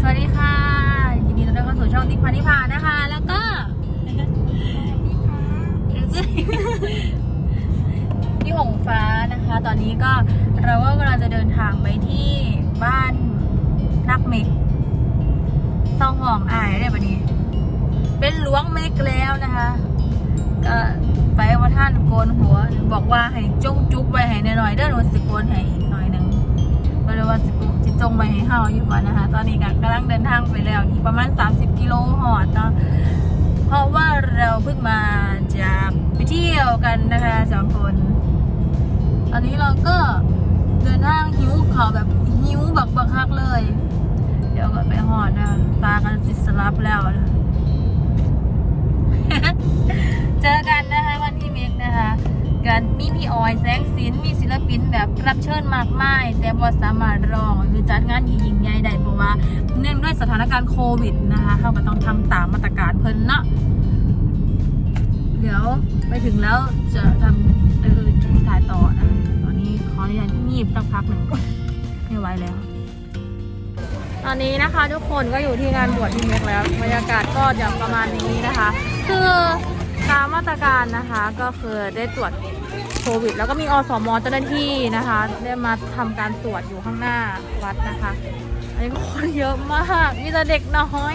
สวัสดีค่ะยินดีต้อนรับเข้าสู่ช่องติ๊กพานิพานะคะ แล้วก็พี่หงฟ้านะคะ ตอนนี้ก็เราก็กำลังจะเดินทางไปที่บ้านนักเมกต้องหอมอายได้ปะนี้ เป็นหลวงเมกแล้วนะคะ ก็ไปว่าท่านโกนหัว บอกว่าให้จงจุกไปให้หน่อยๆเด้อหนูสิโกนให้อีกหน่อยหนึงก็เลยว่าสิโกสิ จงไปให้เฮาอยู่ก่อนนะคะ ตอนนี้ก็กำลังเดินทางไปแล้วอีกประมาณ 30 กิโลหอดเนาะเพราะว่าเราเพิ่งมาจากไปเที่ยวกันนะคะสองคน ตอนนี้เราก็เดินทางหิวเขาวแบบหิวบักบักคักเลย เดี๋ยวก็ไปหอดนะตากันสิสลับแล้วนะเจอกันนะคะวันที่เมกนะคะ กันมีพี่ออยแสงสินมีศิลปินแบบรับเชิญมากมาย แต่บ่สามารถรองหรือจัดงานที่ยิ่งใหญ่ได้เพราะว่าเนื่องด้วยสถานการณ์โควิดนะคะเขาก็ต้องทำตามมาตรการเพิ่นเนาะเดี๋ยวไปถึงแล้วจะทำเออจะถ่ายต่อนะตอนนี้ขออนุญาตงีบสักพักหนึ่งไม่ไหวแล้ว ตอนนี้นะคะทุกคนก็อยู่ที่งานบวชที่เมกแล้วบรรยากาศก็จะประมาณนี้นะคะ คือตามมาตรการนะคะก็คือได้ตรวจ ควิด แล้วก็มีอสมเจ้าหน้าที่นะคะได้มาทำการตรวจอยู่ข้างหน้าวัดนะคะ อันนี้ก็คนเยอะมาก มีแต่เด็กน้อย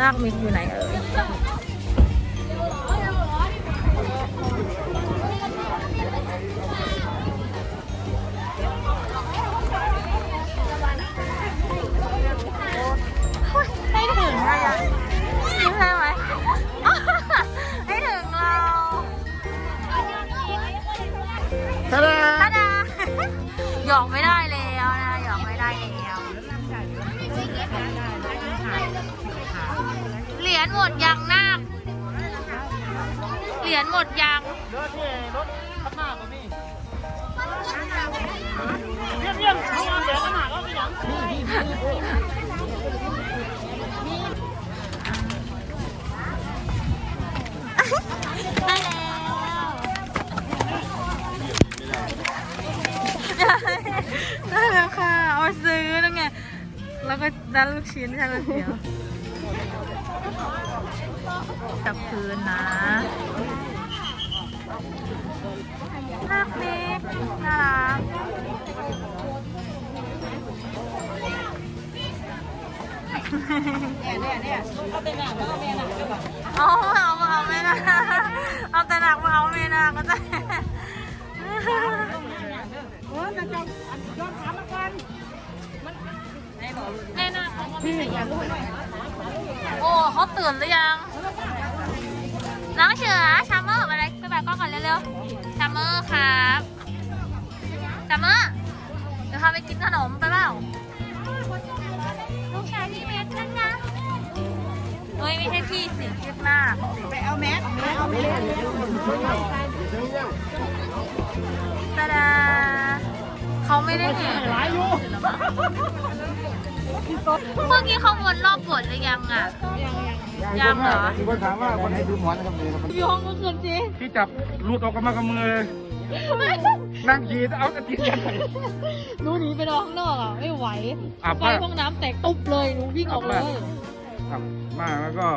นาคมิกอยู่ไหนเอ่ย ยิ้มได้ไหมไม่ถึงเราตาดาตาดาหยอกไม่ได้แล้วนะหยอกไม่ได้แล้วเหรียญหมดยังนาคเหรียญหมดยังรถที่รถข้างหน้าก็มีเยี่ยมเยี่ยมทำงานเดี๋ยวข้างหน้าก็มีอย่าง ได้แล้วได้แล้วค่ะ เอาซื้อแล้วไง แล้วก็ด้านลูกชิ้นใช่ไหมเดียวจับคืนนะน่าเล็กน่ารัก เอาเอาเอาไม่นะเอาแต่หนักมาเอาไม่นะก็ได้แน่นะโอ้เขาตื่นหรือยังน้องเสือชามเมอร์มาเลยไปแบบก็ก่อนเร็วๆชามเมอร์ครับชามเมอร์เดี๋ยวพาไปกินขนมไปเปล่า ใช่พี่สิคิดมาก ไปเอาแมสเอาแมสตาดาเขาไม่ได้เห็นหลายอยู่เมื่อกี้เขาวนรอบบทหรือยังอะ ยังเหรอ มีคนถามว่าคนไหนดูหมอนนะครับเนี่ยอยู่ห้องเมื่อคืนจีที่จับลูดออกมากับมือเลยนั่งขี่เอาตะเกียบใส่หนูหนีไปนอนข้างนอกอะไม่ไหวอาบไฟมาห้องน้ำแตกตุ๊บเลยหนูวิ่งออกเลย อาบมาแล้วก็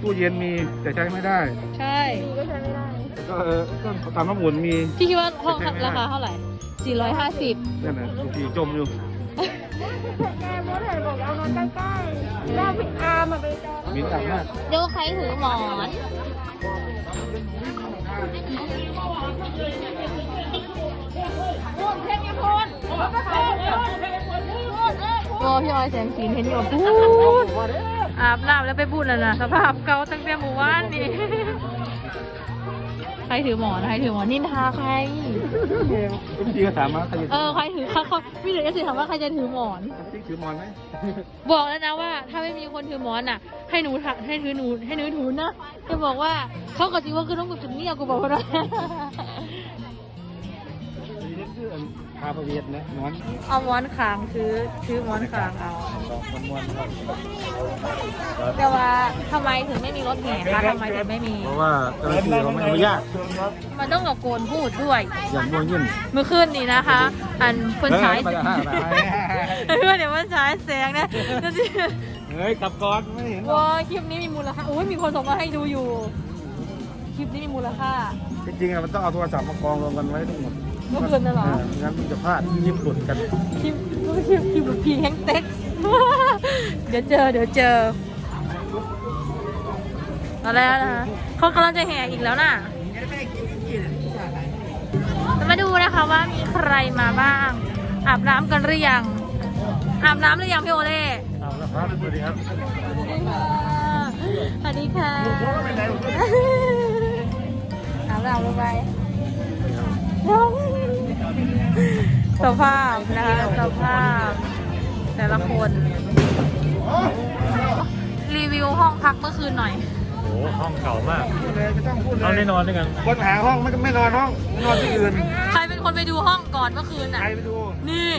ตู้เย็นมีแต่ใช้ไม่ได้ใช่ก็เออเครื่องทำน้ำอุ่นมีพี่คิดว่าห้องใช่ไหมราคาเท่าไหร่ 450 นั่นน่ะทุกทีจมอยู่แม่มดเลยบอกเอามาใกล้ๆแล้วพี่อาร์มาไปจองมีต่างมากเดี๋ยวใครถือหมอน โอ้พี่ออยแสงสีนเห็นอยู่พูดอาบน้ำแล้วไปพูดแล้วนะสภาพเก่าตั้งแต่หมู่บ้านนี่ใครถือหมอนใครถือหมอนนินทาใครทุกทีก็ถามมาใครจะเออใครถือเขาเขาพี่เหลือจะถามว่าใครจะถือหมอนติ๊กถือหมอนไหมบอกแล้วนะว่า ถ้าไม่มีคนถือหมอนอะ ให้หนูถให้ถือหนูให้หนูถือนะจะบอกว่าเขาก็จริงว่าคือต้องกับจุดนี้กูบอกว่านะ คืออันคาพเวียดนะนอนเอาม้อนขางถือถือม้อนขางเอาดอกมันมวนครับแต่ว่าทำไมถึงไม่มีรถแห่คะทำไมถึงไม่มี เพราะว่าเจ้าหน้าที่เขาไม่อนุญาตมันต้องตะโกนพูดด้วย อย่างบัวยินเมื่อคืนนี้นะคะ อันเพิ่นฉายเฮ้ยมาแล้วเพื่อนเดี๋ยวมันฉายแสงนะนั่นสิเฮ้ยกลับก่อนไม่เห็นหรอกว้าคลิปนี้มีมูลค่าโอ้ยมีคนส่งมาให้ดูอยู่ คลิปนี้มีมูลค่า จริงๆอะมันต้องเอาโทรศัพท์มากองรวมกันไว้ทั้งหมด เมื่อคืนน่ะเหรอเออไม่งั้นมันจะพลาดยิบหลุดกันคลิปคลิปคลิปพีแฮงเต็ก เดี๋ยวเจอ เดี๋ยวเจอเอาแล้วนะคะเขากำลังจะแห่อีกแล้วน่ะจะมาดูนะคะว่ามีใครมาบ้าง อาบน้ำกันหรือยัง อาบน้ำหรือยังพี่โอเล่เอาละครับสวัสดีครับสวัสดีค่ะอาบน้ำลงไป สภาพนะคะสภาพ แต่ละคน รีวิวห้องพักเมื่อคืนหน่อย โอ้โหห้องเก่ามากพูดเลยไม่ต้องพูดเลยเราได้นอนด้วยกัน คนหาห้องไม่ไม่นอนห้องนอนที่อื่นใครเป็นคนไปดูห้องก่อนเมื่อคืนใคน่ะ รไปดูนี่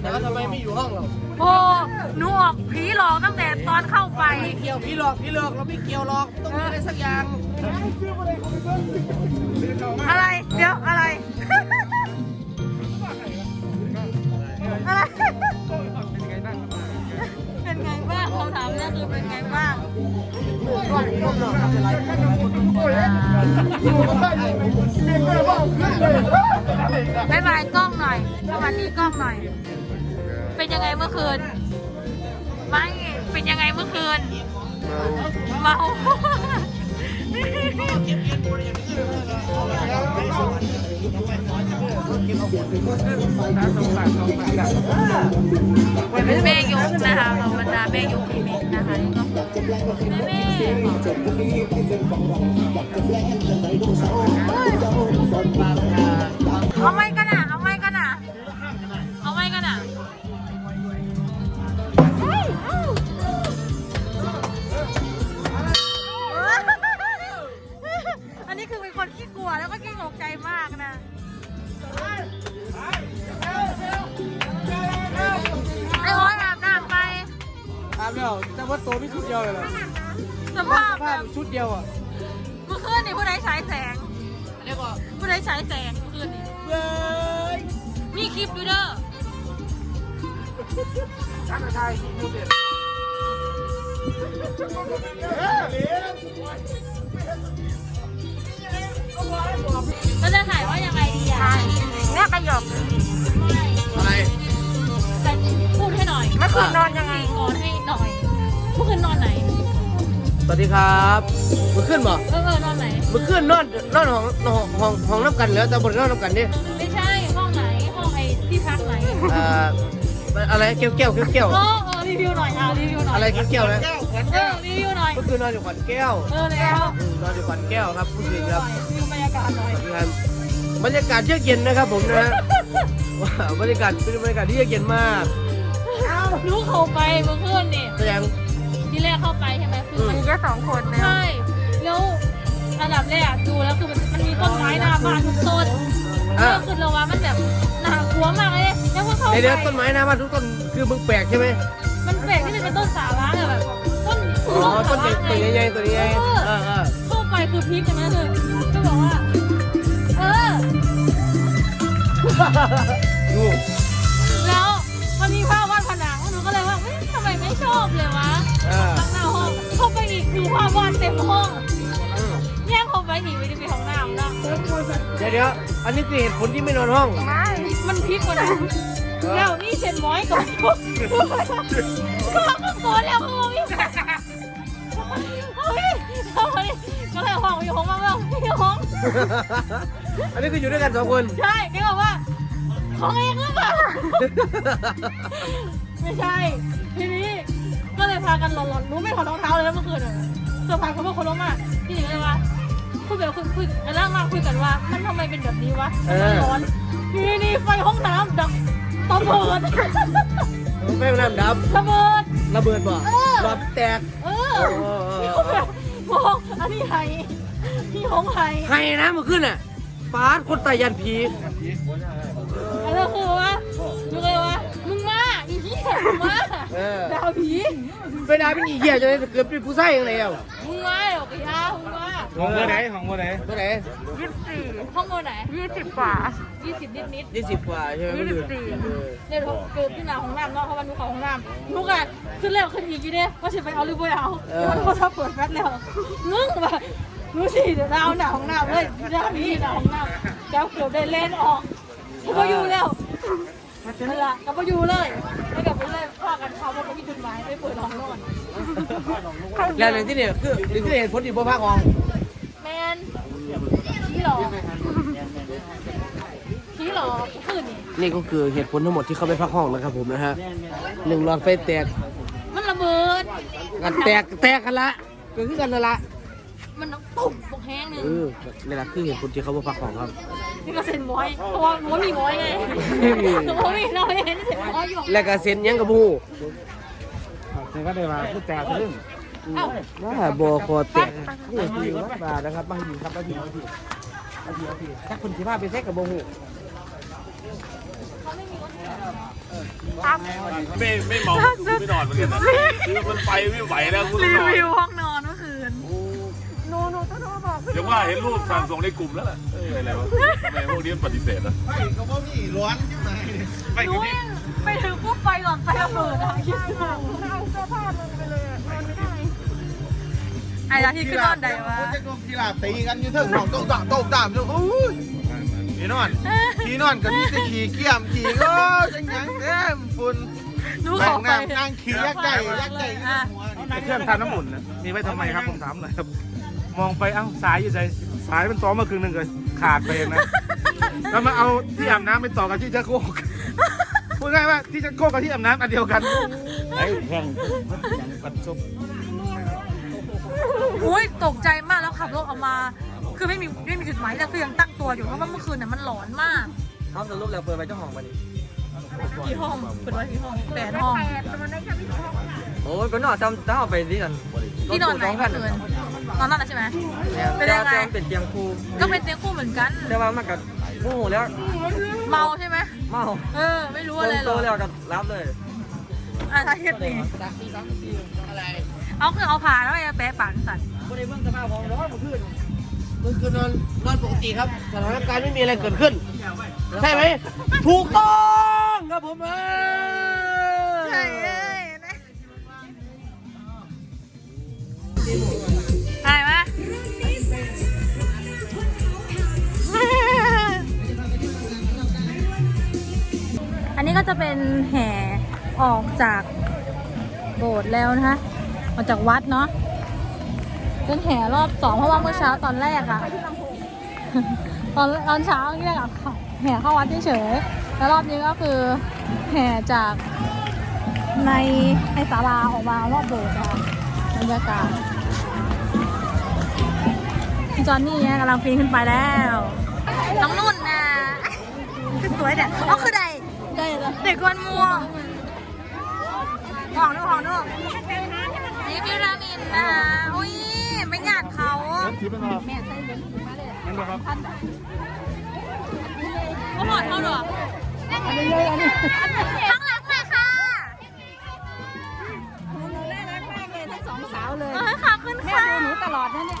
แต่ว่าทำไมไม่อยู่ห้องเราโอ้หนูออกผีหลอกตั้งแต่ตอนเข้าไป ไม่เกี่ยวพี่หลอกพี่หลอกเราไม่เกี่ยวหรอกต้องมีอะไรสักอย่างอะไร เดี๋ยวอะไร อะไรเป็นไงบ้างคำถามแรกคือเป็นไงบ้างบายบายกล้องหน่อย สวัสดีกล้องหน่อย เป็นยังไงเมื่อคืน ไม่ เป็นยังไงเมื่อคืน เมา เป็นแม่ยกนะคะเราบรรดาแม่ยกอีเมนนะคะนี่ก็คือแม่เอาไม่กันอะเวแต่ว่าตัวไม่ชุดเดียวเลยเหรอสภาพแบผ้าบชุดเดียวอะเมื่อคืนนี่ผู้ใดฉายแสงเรียกว่าผู้ใดฉายแสงเมื่อคืนนี่เย้ยมีคลิปดูเด้อเราจะถ่ายว่ายังไงดีอะแม่ประโยคอะไร แต่พูดให้หน่อยเมื่อคืนนอนยังไงนอนให้หน่อยเมื่อคืนนอนไหน สวัสดีครับมือขึ้นบ่เออเออนอนไหน มือขึ้นนอนนอนห้องห้องห้องห้องน้ำกันแล้วแต่บนนอนน้ำกันนี่ไม่ใช่ ห้องไหน ห้องไอ้ที่พักไหนอ่าอะไรเกี้ยวเกี้ยวเกี้ยวเกี้ยวเออเออรีวิวหน่อยอะรีวิวหน่อยอะไรเกี้ยวเกี้ยวนะเออรีวิวหน่อย เมื่อคืนนอนอยู่ขอนแก้วเออแล้วอืมนอนอยู่ขอนแก้วครับผู้สื่อครับรีวิวบรรยากาศหน่อย งานบรรยากาศเยือกเย็นนะครับผมนะฮะว้าวบรรยากาศเป็นบรรยากาศที่เยือกเย็นมาก รู้เขาไปเมื่อคืนนี่ แสดง ที่แรกเข้าไปใช่ไหมคือมันมีแค่สองคนนะใช่แล้วอันดับแรกดูแล้วคือมันมันมีต้นไม้หน้าบ้านทุกต้นอะก็คือเราว่ามันแบบน่ากลัวมากเลยแล้วพอเข้าไปในเดือนต้นไม้หน้าบ้านทุกต้นคือมึงแปลกใช่ไหมมันแปลกที่มันเป็นต้นสาระอะแบบต้นอ๋อต้นใหญ่ตัวใหญ่ๆตัวใหญ่ๆเอเอออเออเข้าไปคือพลิกใช่ไหมคือก็บอกว่า เออ ดูาไปอีกคือภาพวาดเต็มห้องอืมแย่งเข้าไปอีกไม่ได้มีห้องน้ำเนาะเดี๋ยวเดี๋ยวอันนี้คือเหตุผลที่ไม่นอนห้องไม่มันพลิกกว่านั้นเออแล้วนี่เช็นม้อยก่อนก็ก็โกนแล้วก็มองไม่เฮ้ยเอาไปก็เลยห้องอยู่ห้องมาแล้วอยู่ห้อง อันนี้คืออยู่ด้วยกันสองคน ใช่แกบอกว่า ของเองหรือเปล่า ไม่ใช่ ทีนี้ ก็เลยพากันหลอนๆรู้ไม่ถอดรองเท้าเลยนะเมื่อคืนอะเซอร์ไพรส์เขาบอกคนล้มอะที่หนึ่งเลยว่าคุยแบบคุยคุยกันล่างมาคุยกันว่า มันทำไมเป็นแบบนี้วะมันร้อนทีนี้ไฟห้องน้ำดับระเบิดแม่งน้ำดับระเบิดระเบิดบ่เออรอบแตก เอเอออเออเอนี่อเขาแบบมองอันนี้ไห้นี่ห้องไห้ให้นะเมื่อคืนอะปาดคนตายยันผีอะไรคือวะมึงเลยวะมึงมาอีเหี้ยมึงมา เออดาวผีเวลาเป็นอีเหี้ยจะได้เกิดเป็นผู้ชายอย่างไรอะมึงมาเหรอกยามึงมาของเบอร์ไหนของเบอร์ไหนเมื่อไหร่ยี่สิบสี่ห้องเบอร์ไหนยี่สิบกว่ายี่สิบนิดนิดยี่สิบกว่าใช่ไหมยี่สิบสี่เออๆเนี่ยเขาเกิดที่หนาของน้ำเนาะเพราะว่าหนูเขาของน้ำหนูกันขึ้นแล้วขึ้นอีกทีเนี่ยว่าจะไปเอาหรือไม่เอาเดี๋ยวมันโทรศัพท์เปิดแฟลชแล้วมึงแบบหนูสิเดี๋ยวเราเอาหนาของน้ำเลยหน้าพี่หนาของน้ำเจ้าเกือบได้เล่นออกเขาก็อยู่แล้วนั่นแหละเขาก็อยู่เลยไม่ กลับไปเลยพากันเขาก็มีจุดหมายไปเปิดห้องนอนแล้วในที่เนี่ยคือในที่เห็นผลดีบ่ภาคของแมนพี่หรอพี่หรอคืนนี่นี่ก็คือเหตุผลทั้งหมดที่เขาไปพักห้องนะครับผมนะฮะหนึ่งหลอดไฟแตก มันระเบิดกันแตกแตกกันละก็คือกันนั่นละมันตุ่มบกแห้งหนึ่งเออนี่แหละคือเหตุผลที่เขาไปพักห้องครับ นี่ก็เซ็นมอยเพราะว่าหนูมีมอยไงไม่มีหนูมีเราไม่เห็นเซ็นมอยอยู่แล้วก็เซ็นยังกับบูเดี๋ยวก็ได้มาพูดจาเรื่องเอ้าว่าบอคอแตกนี่คือวัดบาทนะครับมาหินครับมาหินมาหินมาหินมาหินถ้าคนที่พาไปเซ็กกับบูไม่ไม่เมาไม่นอนเหมือนกันนะคือมันไปไม่ไหวแล้วคุณรีนอน วิวห้องนอนเมื่อคืนหนูหนู ต้องโทรบอกเดี๋ยวว่าเห็นรูปสั่งส่งในกลุ่มแล้วล่ะเอ้ยอะไรวะทำไมพวกนี้มันปฏิเสธอะหนูยังไปถึงปุ๊บไฟหลอนไฟระเบิดอะคิดดูเอาเสื้อผ้าลงไปเลยอะนอนไม่ได้ไอ้ละที่ขึ้นนอนใดวะกีฬาตีกันอยู่เถิงหนองโต๊ะตามโต๊ะตามอยู่โอ้ยพี่นอนพี่นอนก็มีแต่ขี่เกี่ยมขี่ก็จังหยังเต็มฝุ่นหนูแบ่ของไปน้ำนั่งขี่ยักษ์ใหญ่ยักษ์ใหญ่อยู่ในหัวนี่เครื่องทานน้ำอุ่นนะมีไว้ทำไมครับผมถามหน่อยครับ มองไปเอ้าสายอยู่ใจสายมันต่อมาครึ่งหนึ่งเลยขาดไปเองนะแล้วมาเอาที่อาบน้ำไปต่อกับที่ชักโครกพูดง่ายว่าที่ชักโครกกับที่อาบน้ำอันเดียวกันไอ้แห้งปัดซบอุ้ยตกใจมากแล้วขับรถออกมา คือไม่มีไม่มีจุดหมายแต่คือยังตั้งตัวอยู่เพราะว่าเมื่อคืนเนี่ยมันหลอนมากเขาสรุปแล้วเปิดไปเจ้าของมาดิกี่ห้องเปิดไว้กี่ห้องแปดห้องแปดแต่มันได้แค่ไม่ถึงห้องโอ้ยก็นอนซ้ำถ้าเอาไปที่นั่นที่นอนไหนเมื่อคืน นอนนั่นแหละใช่ไหม เป็นยังไง เป็นเตียงคูก็เป็นเตียงคู่เหมือนกัน แต่ว่ามันก็โมโหแล้ว เมาใช่ไหม เมา เออ ไม่รู้อะไรหรโตอกแล้วก็รับเลย อะถ้าเฮ็ดนี่เอาคือเอาผ่าแล้วไปแปะปากสัตว์ไม่ได้เบิ่งสภาพของร้อนเมื่อคืนเมื่อคืนนอนนอนปกติครับสถานการณ์ไม่มีอะไรเกิดขึ้น ใช่ไหม ถูกต้องครับผมเออ นี้ก็จะเป็นแห่ออกจากโบสถ์แล้วนะคะ ออกจากวัดเนาะเป็นแห่รอบสองเพราะว่าเมื่อเช้าตอนแรกอะตอนตอนเช้าเนี่ยอะแห่เข้าวัดเฉยๆแล้วรอบนี้ก็คือแห่จากในในศาลาออกมารอบโบสถ์อะบรรยากาศจอนนี่เนี่ยกำลังปีนขึ้นไปแล้ว น้องนุ่นนะคือสวยเนี่ยอ๋อคือใด เด็กกวนมัวหองดูหองดูนี่พี่รามินนะคะอุ้ยไม่หยาดเขาทิพย์นะครับแม่ใส่เบนนั่นนะครับเขาหอดเขาหรอข้างหลังหน่อยค่ะน่ารักมากเลยทั้งสองสาวเลยเออขอบคุณค่ะหนูตลอดนะเนี่ย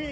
ลู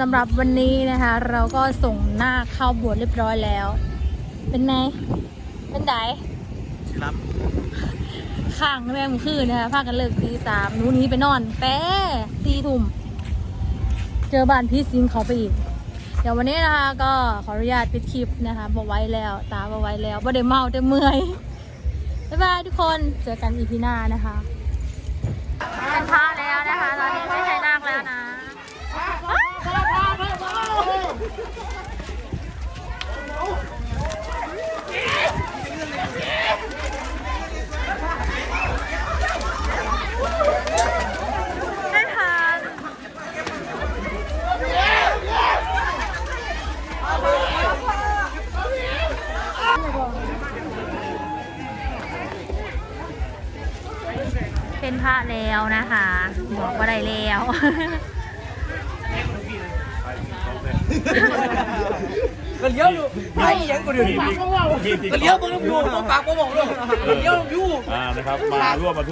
สำหรับวันนี้นะคะ เราก็ส่งหน้าเข้าบวชเรียบร้อยแล้ว เป็นไงเป็นไดข้างแม่มอคืนนะคะพากันเลิกตีสามหนูหนี้ไปนอนแต่สี่ทุ่มเจอบ้านพี่ซิงเขาไปอีก เดี๋ยววันนี้นะคะก็ขออนุญาตปิดคลิปนะคะบอไว้แล้ว ตาบอไว้แล้วบ่ได้เมาแต่เมื่อยบ๊ายบายทุกคนเจอกันอีพีหน้านะคะ เป็นพระแล้วนะคะ บอกว่าได้แล้ว ก็เลี้ยวอยู่ไม่ยังกูเดือดปากก็ว่าก็เลี้ยวมึงต้องอยู่มึงปากก็บอกเลยเลี้ยวอยู่ อ่านะครับมาร่วมมา